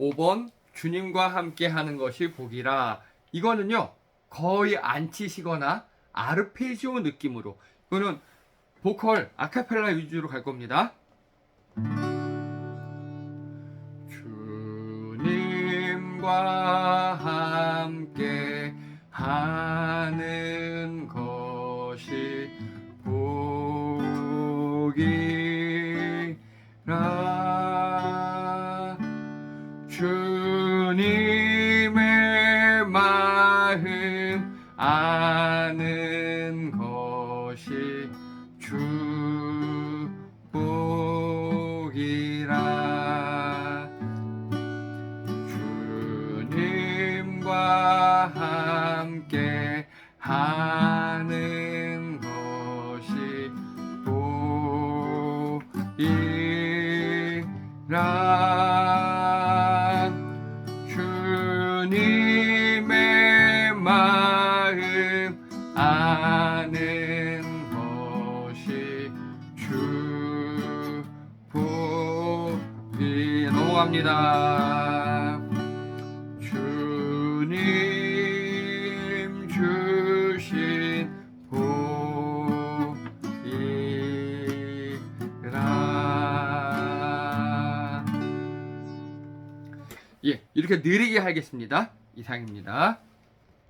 5번 주님과 함께 하는 것이 복이라. 이거는요. 거의 안 치시거나 아르페지오 느낌으로. 이거는 보컬 아카펠라 위주로 갈 겁니다. 주님과 함께 하는 것이 복이라 주님의 마음 아는 것이 축복이라. 주님과 함께 하는 것이 복이라 주님의 마음 아는 것이 축복이 넘어갑니다. 예 이렇게 느리게 하겠습니다. 이상입니다